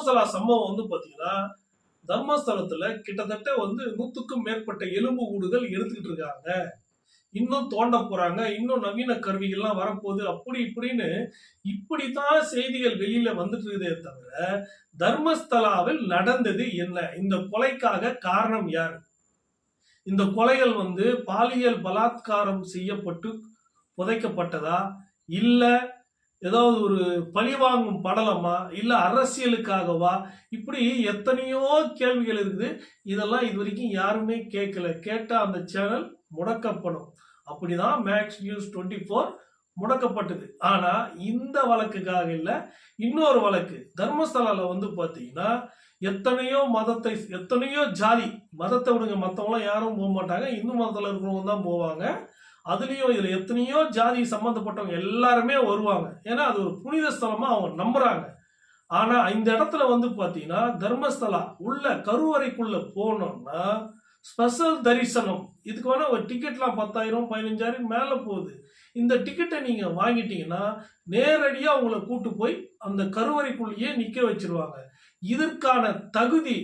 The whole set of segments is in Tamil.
தர்மஸ்தலா சம்பவம் வந்து பாத்தீங்கன்னா தர்மஸ்தலத்துல கிட்டத்தட்ட வந்து நூத்துக்கும் மேற்பட்ட எலும்பு கூடுகள் எடுத்துக்கிட்டு இருக்காங்க. இன்னும் தோண்ட போறாங்க. இன்னும் நவீன கருவிகள்லாம் வரப்போகுது. அப்படி இப்படின்னு இப்படித்தான் செய்திகள் வெளியில வந்துட்டு இருக்குதே தவிர தர்மஸ்தலாவில் நடந்தது என்ன? இந்த கொலைக்காக காரணம் யார்? இந்த கொலைகள் வந்து பாலியல் பலாத்காரம் செய்யப்பட்டு புதைக்கப்பட்டதா? இல்லை ஏதாவது ஒரு பழிவாங்கும் படலமா? இல்ல அரசியலுக்காகவா? இப்படி எத்தனையோ கேள்விகள் இருக்குது. இதெல்லாம் இது வரைக்கும் யாருமே கேட்கல. கேட்டா அந்த சேனல் முடக்கப்படும். அப்படிதான் மேக்ஸ் நியூஸ் டுவெண்ட்டி ஃபோர் முடக்கப்பட்டது. ஆனா இந்த வழக்குக்காக இல்ல இன்னொரு வழக்கு. தர்மஸ்தலால வந்து பாத்தீங்கன்னா எத்தனையோ மதத்தை எத்தனையோ ஜாதி மதத்தை விடுங்க மத்தவங்களாம் யாரும் போக மாட்டாங்க இந்து மதத்துல இருக்கிறவங்க தான் போவாங்க. அதுலேயும் இதில் எத்தனையோ ஜாதி சம்மந்தப்பட்டவங்க எல்லாருமே வருவாங்க. ஏன்னா அது ஒரு புனித ஸ்தலமாக அவங்க நம்புகிறாங்க ஆனால் இந்த இடத்துல வந்து பார்த்தீங்கன்னா தர்மஸ்தலா உள்ள கருவறைக்குள்ள போனோம்னா ஸ்பெஷல் தரிசனம். இதுக்கு வேணால் ஒரு டிக்கெட்லாம் பத்தாயிரம் பதினஞ்சாயிரம் மேலே போகுது. இந்த டிக்கெட்டை நீங்கள் வாங்கிட்டீங்கன்னா நேரடியாக உங்களை கூட்டு போய் அந்த கருவறைக்குள்ளேயே நிற்க வச்சிருவாங்க. இதற்கான தகுதி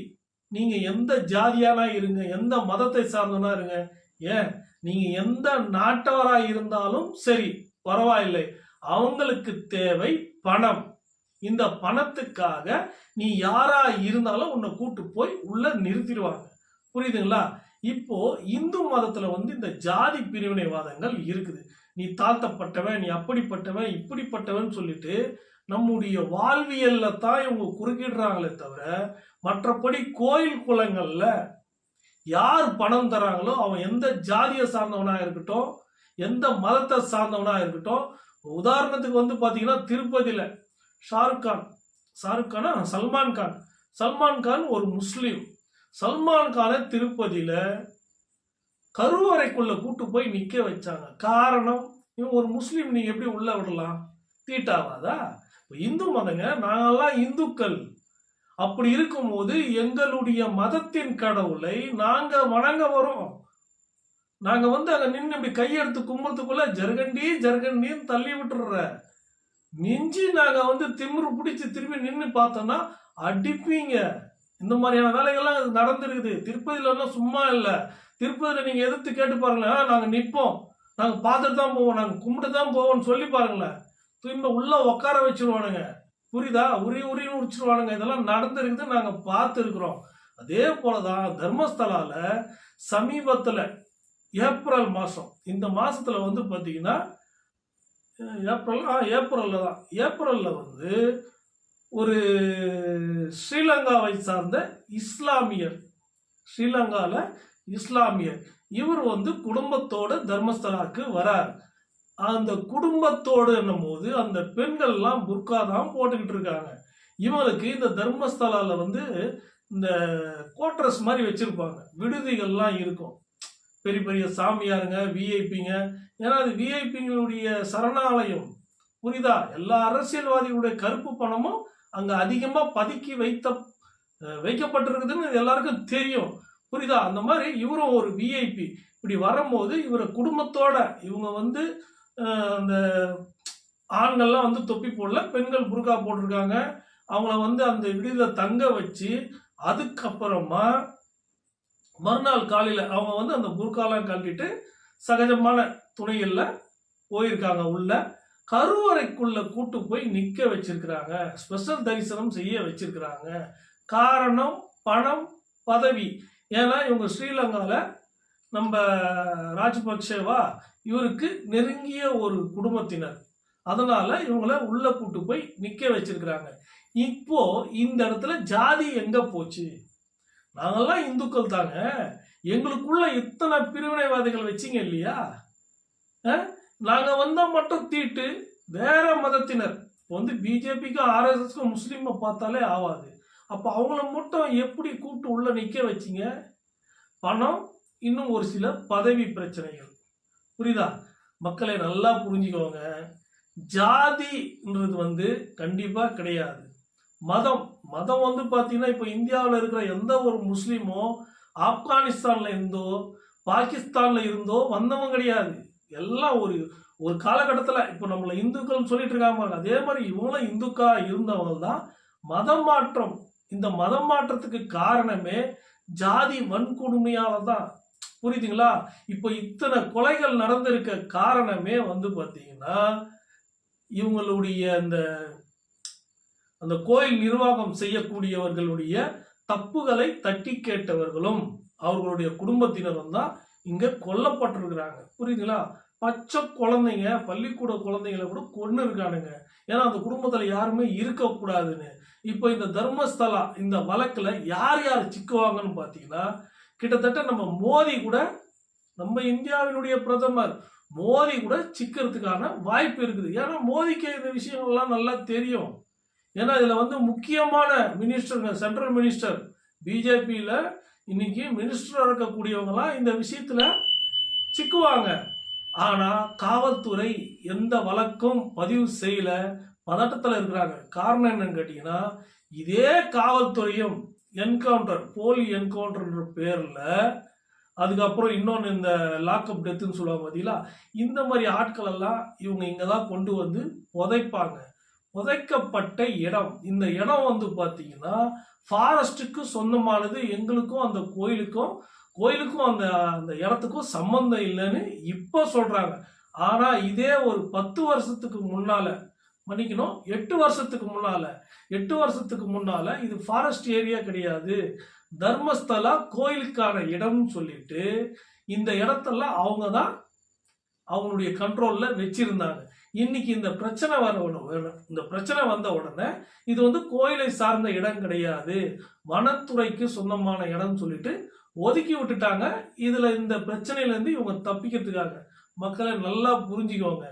நீங்கள் எந்த ஜாதியானா இருங்க எந்த மதத்தை சார்ந்தனா இருங்க ஏன்? நீங்க எந்த நாட்டவரா இருந்தாலும் சரி பரவாயில்லை. அவங்களுக்கு தேவை பணம். இந்த பணத்துக்காக நீ யாரா இருந்தாலும் உன்னை கூட்டு போய் உள்ள நிறுத்திடுவாங்க. புரியுதுங்களா? இப்போ இந்து மதத்துல வந்து இந்த ஜாதி பிரிவினைவாதங்கள் இருக்குது. நீ தாழ்த்தப்பட்டவன் நீ அப்படிப்பட்டவன் இப்படிப்பட்டவன் சொல்லிட்டு நம்முடைய வாழ்வியல்ல தான் இவங்க குறுக்கிடுறாங்களே தவிர மற்றபடி கோயில் குளங்கள்ல யார் பணம் தராங்களோ அவன் எந்த ஜாதியை சார்ந்தவனா இருக்கட்டும் எந்த மதத்தை சார்ந்தவனா இருக்கட்டும் உதாரணத்துக்கு வந்து பார்த்தீங்கன்னா திருப்பதியில் ஷாருக் கான். ஷாருக் கானா சல்மான் கான். சல்மான் கான் ஒரு முஸ்லீம். சல்மான் கானை திருப்பதியில் கருவறைக்குள்ளே கூட்டு போய் நிற்க வச்சாங்க. காரணம் இவன் ஒரு முஸ்லீம் நீங்கள் எப்படி உள்ளே விடலாம்? தீட்டாவாதா? இப்போ இந்து மதங்க நாங்கள்லாம் இந்துக்கள். அப்படி இருக்கும்போது எங்களுடைய மதத்தின் கடவுளை நாங்க வணங்க வரோம். நாங்க வந்து அங்க நின்று இப்படி கையெடுத்து கும்புறதுக்குள்ள ஜர்கண்டி ஜர்கண்டின்னு தள்ளி விட்டுற மிஞ்சி நாங்க வந்து திமிரு பிடிச்சி திரும்பி நின்று பார்த்தோம்னா அடிப்பீங்க. இந்த மாதிரியான வேலைகள்லாம் நடந்திருக்குது. திருப்பதியில எல்லாம் சும்மா இல்லை. திருப்பதியில நீங்க எதிர்த்து கேட்டு பாருங்களேன். நாங்க நிற்போம் நாங்க பார்த்துட்டு தான் போவோம். நாங்க கும்பிட்டு தான் போவோம்னு சொல்லி பாருங்களேன். திரும்ப உள்ள உட்கார வச்சிருவானுங்க. புரியுதா? உரி உரின்னு உரிச்சிருவானுங்க. இதெல்லாம் நடந்திருக்குது நாங்க பார்த்துருக்குறோம். அதே அதே போலதான் தர்மஸ்தலால சமீபத்துல ஏப்ரல் மாசம் இந்த மாசத்துல வந்து பாத்தீங்கன்னா ஏப்ரல் ஆ ஏப்ரல்ல தான். ஏப்ரல்ல வந்து ஒரு ஸ்ரீலங்காவை சார்ந்த இஸ்லாமியர் ஸ்ரீலங்கால இஸ்லாமியர் இவர் வந்து குடும்பத்தோட தர்மஸ்தலாவுக்கு வரார். அந்த குடும்பத்தோடு போது அந்த பெண்கள்லாம் புர்கா தான் போட்டுக்கிட்டு இருக்காங்க. இவங்களுக்கு இந்த தர்மஸ்தலால வந்து இந்த கோட்ரஸ் மாதிரி வச்சிருப்பாங்க. விடுதிகள்லாம் இருக்கும். பெரிய பெரிய சாமியாருங்க விஐபிங்க ஏன்னா அது விஐபிங்களுடைய சரணாலயம். புரியுதா? எல்லா அரசியல்வாதிகளுடைய கருப்பு பணமும் அங்க அதிகமா பதுக்கி வைத்த வைக்கப்பட்டிருக்குதுன்னு எல்லாருக்கும் தெரியும். புரியுதா? அந்த மாதிரி இவரும் ஒரு விஐபி இப்படி வரும்போது இவரை குடும்பத்தோட இவங்க வந்து அந்த ஆண்கள்லாம் வந்து தொப்பி போடல பெண்கள் புருக்கா போட்டிருக்காங்க. அவங்கள வந்து அந்த விடுதியில் தங்க வச்சு அதுக்கப்புறமா மறுநாள் காலையில் அவங்க வந்து அந்த புர்காலாம் கட்டிட்டு சகஜமான துணைகள்ல போயிருக்காங்க உள்ள. கருவறைக்குள்ள கூட்டு போய் நிற்க வச்சிருக்கிறாங்க. ஸ்பெஷல் தரிசனம் செய்ய வச்சிருக்கிறாங்க. காரணம் பணம் பதவி. ஏன்னா இவங்க ஸ்ரீலங்காவில் நம்ம ராஜபக்சேவா இவருக்கு நெருங்கிய ஒரு குடும்பத்தினர். அதனால இவங்களை உள்ள கூட்டு போய் நிக்க வச்சிருக்கிறாங்க. இப்போ இந்த இடத்துல ஜாதி எங்க போச்சு? நாங்கெல்லாம் இந்துக்கள் தாங்க எங்களுக்குள்ள இத்தனை பிரிவினைவாதிகள் வச்சீங்க இல்லையா? நாங்க வந்தா மட்டும் தீட்டு வேற மதத்தினர். இப்போ வந்து பிஜேபிக்கும் ஆர்எஸ்எஸ்க்கும் முஸ்லீமை பார்த்தாலே ஆவாது. அப்போ அவங்கள மட்டும் எப்படி கூப்பிட்டு உள்ள நிக்க வச்சீங்க? பணம் இன்னும் ஒரு சில பதவி பிரச்சனைகள். புரியுதா? மக்களை நல்லா புரிஞ்சுக்கோங்க. ஜாதின்றது வந்து கண்டிப்பாக கிடையாது. மதம். மதம் வந்து பார்த்தீங்கன்னா இப்போ இந்தியாவில் இருக்கிற எந்த ஒரு முஸ்லீமோ ஆப்கானிஸ்தானில் இருந்தோ பாகிஸ்தானில் இருந்தோ வந்தவங்க கிடையாது. எல்லாம் ஒரு ஒரு காலகட்டத்தில் இப்போ நம்மளை இந்துக்கள் சொல்லிட்டு இருக்காங்க அதே மாதிரி இவங்களும் இந்துக்கா இருந்தவங்க தான் மதம் மாற்றம். இந்த மதம் மாற்றத்துக்கு காரணமே ஜாதி வன்கொடுமையால தான். புரியுதுங்களா? இப்போ இத்தனை கொலைகள் நடந்திருக்க காரணமே வந்து பார்த்தீங்கன்னா இவங்களுடைய அந்த அந்த கோயில் நிர்வாகம் செய்யக்கூடியவர்களுடைய தப்புகளை தட்டி கேட்டவர்களும் அவர்களுடைய குடும்பத்தினரும் தான் இங்க கொல்லப்பட்டிருக்கிறாங்க. புரியுதுங்களா? பச்சை குழந்தைங்க பள்ளிக்கூட குழந்தைங்களை கூட கொண்டு இருக்கானுங்க ஏன்னா அந்த குடும்பத்துல யாருமே இருக்கக்கூடாதுன்னு. இப்போ இந்த தர்மஸ்தலா இந்த வழக்குல யார் யார் சிக்குவாங்கன்னு பார்த்தீங்கன்னா கிட்டத்தட்ட நம்ம மோடி கூட நம்ம இந்தியாவினுடைய பிரதமர் மோடி கூட சிக்கிறதுக்கான வாய்ப்பு இருக்குது. ஏன்னா மோடிக்கு இந்த விஷயங்கள்லாம் நல்லா தெரியும். ஏன்னா இதில் வந்து முக்கியமான மினிஸ்டர் சென்ட்ரல் மினிஸ்டர் பிஜேபியில் இன்னைக்கு மினிஸ்டராக இருக்கக்கூடியவங்களாம் இந்த விஷயத்தில் சிக்குவாங்க. ஆனால் காவல்துறை எந்த வழக்கும் பதிவு செய்யல பதட்டத்தில் இருக்கிறாங்க. காரணம் என்னன்னு கேட்டிங்கன்னா இதே காவல்துறையும் என்கவுண்டர் போலி என்கவுண்டர்ன்ற பேரில் அதுக்கப்புறம் இன்னொன்று இந்த லாக்அப் டெத்துன்னு சொல்லுவாங்க பார்த்தீங்களா இந்த மாதிரி ஆட்கள் எல்லாம் இவங்க இங்கே தான் கொண்டு வந்து புதைப்பாங்க. புதைக்கப்பட்ட இடம். இந்த இடம் வந்து பார்த்தீங்கன்னா ஃபாரஸ்ட்டுக்கு சொந்தமானது எங்களுக்கும் அந்த கோயிலுக்கும் கோயிலுக்கும் அந்த அந்த இடத்துக்கும் சம்பந்தம் இல்லைன்னு இப்போ சொல்கிறாங்க ஆனால் இதே ஒரு பத்து வருஷத்துக்கு முன்னால் மன்னிக்கணும். எட்டு வருஷத்துக்கு முன்னால எட்டு வருஷத்துக்கு முன்னால இது ஃபாரஸ்ட் ஏரியா கிடையாது. தர்மஸ்தலா கோயிலுக்கான இடம்னு சொல்லிட்டு இந்த இடத்தெல்லாம் அவங்க தான் அவங்களுடைய கண்ட்ரோல்ல வச்சிருந்தாங்க. இன்னைக்கு இந்த பிரச்சனை வர இந்த பிரச்சனை வந்த உடனே இது வந்து கோயிலை சார்ந்த இடம் கிடையாது. வனத்துறைக்கு சொந்தமான இடம்னு சொல்லிட்டு ஒதுக்கி விட்டுட்டாங்க. இதுல இந்த பிரச்சனையில இருந்து இவங்க தப்பிக்கிறதுக்காக. மக்களை நல்லா புரிஞ்சுக்கோங்க.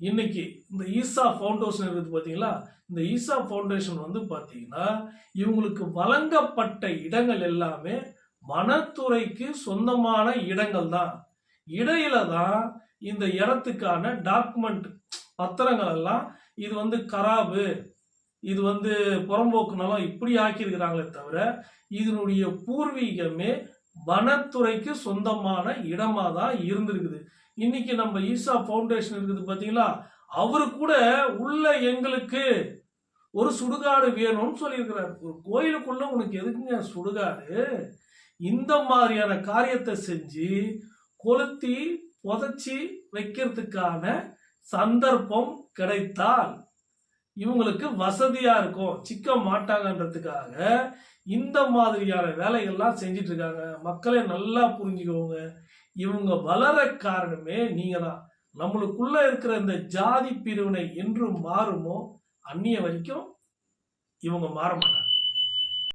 இன்னைக்கு இந்த ஈசா ஃபவுண்டேஷன் இருக்குது பார்த்தீங்களா இந்த ஈசா ஃபவுண்டேஷன் வந்து பார்த்தீங்கன்னா இவங்களுக்கு வழங்கப்பட்ட இடங்கள் எல்லாமே வனத்துறைக்கு சொந்தமான இடங்கள் தான் இடையில தான் இந்த இடத்துக்கான டாக்குமெண்ட் பத்திரங்கள் எல்லாம் இது வந்து கராபு இது வந்து புறம்போக்கு நலம் இப்படி ஆக்கியிருக்கிறாங்களே தவிர இதனுடைய பூர்வீகமே வனத்துறைக்கு சொந்தமான இடமா தான் இருந்திருக்குது. இன்னைக்கு நம்ம ஈசா ஃபவுண்டேஷன் இருக்குது பார்த்தீங்களா அவரு கூட உள்ள எங்களுக்கு ஒரு சுடுகாடு வேணும்னு சொல்லியிருக்கிறார். ஒரு கோயிலுக்குள்ள உனக்கு எதுக்குங்க சுடுகாடு? இந்த மாதிரியான காரியத்தை செஞ்சு கொளுத்தி புதைச்சி வைக்கிறதுக்கான சந்தர்ப்பம் கிடைத்தால் இவங்களுக்கு வசதியா இருக்கும். சிக்க மாட்டாங்கன்றதுக்காக இந்த மாதிரியான வேலைகள்லாம் செஞ்சிட்டு இருக்காங்க. மக்களை நல்லா புரிஞ்சுக்கோங்க. இவங்க வளர காரணமே நீங்க தான் நம்மளுக்குள்ள இருக்கிற இந்த ஜாதி பிரிவினை என்று மாறுமோ அந்நிய வரைக்கும் இவங்க மாற மாட்டாங்க.